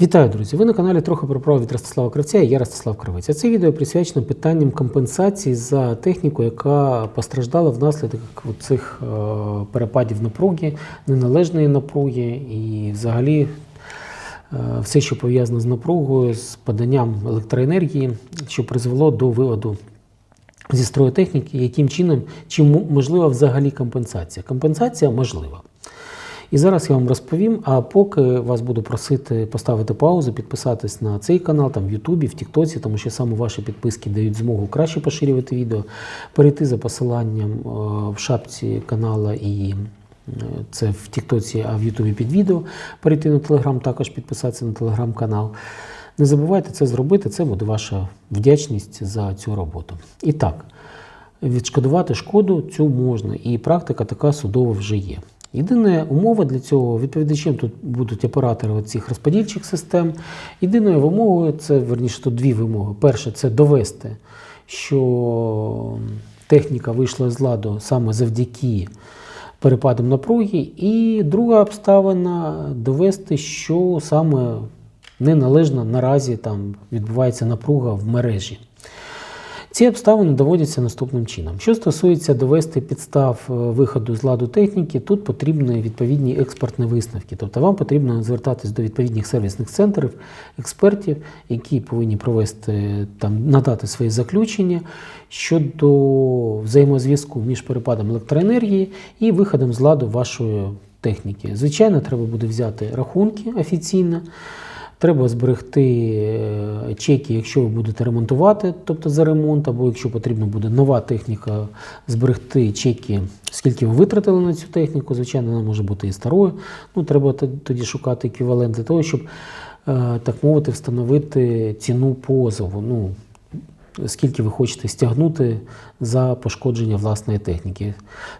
Вітаю, друзі! Ви на каналі трохи про право від Ростислава Кравця і я Ростислав Кравець. А Це відео присвячено питанням компенсації за техніку, яка постраждала внаслідок цих е, перепадів напруги, неналежної напруги і взагалі е, все, що пов'язано з напругою, з поданням електроенергії, що призвело до виводу зі строю техніки, яким чином, чи можлива взагалі компенсація. Компенсація можлива. І зараз я вам розповім. А поки вас буду просити поставити паузу, підписатись на цей канал, там в Ютубі, в Тіктоці, тому що саме ваші підписки дають змогу краще поширювати відео, перейти за посиланням е, в шапці канала і. е, Це в Тіктоці, а в Ютубі під відео. Перейти на Телеграм, також підписатися на телеграм-канал. Не забувайте це зробити, це буде ваша вдячність за цю роботу. І так, відшкодувати шкоду цю можна, і практика така судова вже є. Єдина умова для цього відповідачем тут будуть оператори цих розподільчих систем. Єдиною вимогою це верніше тут дві вимоги. Перше це довести, що техніка вийшла з ладу саме завдяки перепадам напруги. І друга обставина довести, що саме неналежно наразі там відбувається напруга в мережі. Ці обставини доводяться наступним чином. Що стосується довести підстав е, виходу з ладу техніки, тут потрібні відповідні експертні висновки. Тобто вам потрібно звертатись до відповідних сервісних центрів, експертів, які повинні провести там надати свої заключення щодо взаємозв'язку між перепадом електроенергії і виходом з ладу вашої техніки. Звичайно, треба буде взяти рахунки офіційно. Треба зберегти е, чеки, якщо ви будете ремонтувати, тобто за ремонт, або якщо потрібна буде нова техніка, зберегти чеки, скільки ви витратили на цю техніку. Звичайно, вона може бути і старою. Ну, треба тоді шукати еквівалент для того, щоб, е, так мовити, встановити ціну позову. Ну, скільки ви хочете стягнути за пошкодження власної техніки.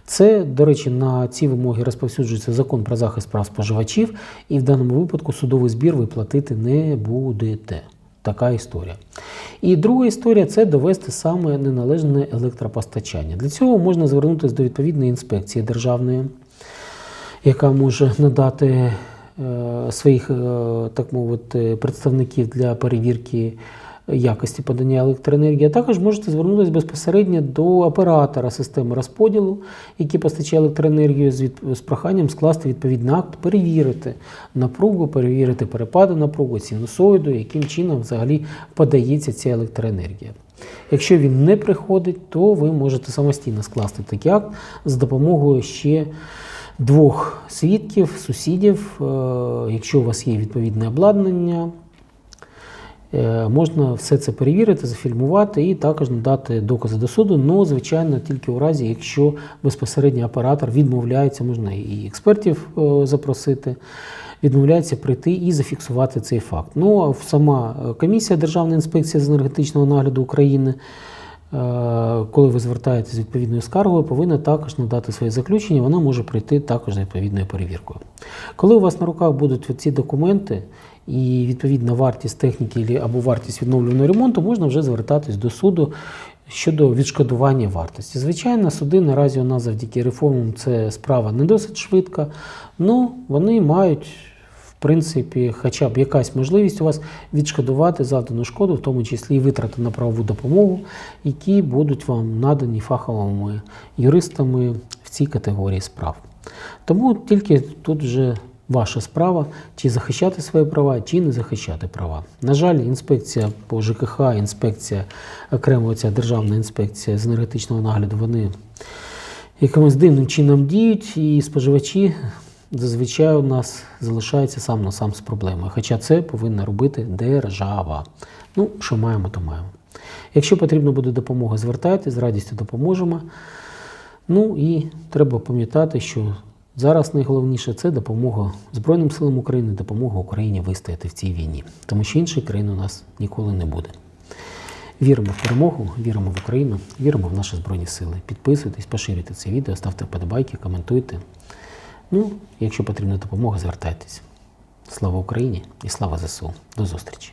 Це, до речі, на ці вимоги розповсюджується закон про захист прав споживачів, і в даному випадку судовий збір ви платити не будете. Така історія. І друга історія це довести саме неналежне електропостачання. Для цього можна звернутися до відповідної інспекції державної, яка може надати е, своїх, е, так мовити, представників для перевірки якості подання електроенергії, а також можете звернутися безпосередньо до оператора системи розподілу, який постачає електроенергію з, від- з проханням скласти відповідний акт, перевірити напругу, перевірити перепади напругу, синусоїду, яким чином взагалі подається ця електроенергія. Якщо він не приходить, то ви можете самостійно скласти такий акт з допомогою ще двох свідків, сусідів, е, якщо у вас є відповідне обладнання. Е, Можна все це перевірити, зафільмувати і також надати докази до суду. Ну, звичайно, тільки у разі, якщо безпосередньо оператор відмовляється, можна і експертів е, запросити, відмовляється прийти і зафіксувати цей факт. Ну, а сама е, комісія Державної інспекції з енергетичного нагляду України. Е, Коли ви звертаєтесь з відповідною скаргою, повинна також надати своє заключення, вона може прийти також з відповідною перевіркою. Коли у вас на руках будуть ці документи і відповідна вартість техніки або вартість відновленого ремонту, можна вже звертатись до суду щодо відшкодування вартості. Звичайно, суди наразі у нас завдяки реформам це справа не досить швидка, але вони мають. Принципі, хоча б якась можливість у вас відшкодувати завдану шкоду, в тому числі і витрати на правову допомогу, які будуть вам надані фаховими юристами в цій категорії справ. Тому тільки тут вже ваша справа, чи захищати свої права, чи не захищати права. На жаль, інспекція по ЖКХ, інспекція окремо ця державна інспекція з енергетичного нагляду, вони якимось дивним чином діють, і споживачі зазвичай у нас залишаються сам на сам з проблемою. Хоча це повинна робити держава. Ну, що маємо, то маємо. Якщо потрібна буде допомога, звертайтесь, з радістю допоможемо. Ну і треба пам'ятати, що зараз найголовніше це допомога Збройним силам України, допомога Україні вистояти в цій війні, тому що іншої країни у нас ніколи не буде. Віримо в перемогу, віримо в Україну, віримо в наші Збройні Сили. Підписуйтесь, поширюйте це відео, ставте вподобайки, коментуйте. Ну, якщо потрібна допомога, звертайтесь. Слава Україні і слава ЗСУ. До зустрічі!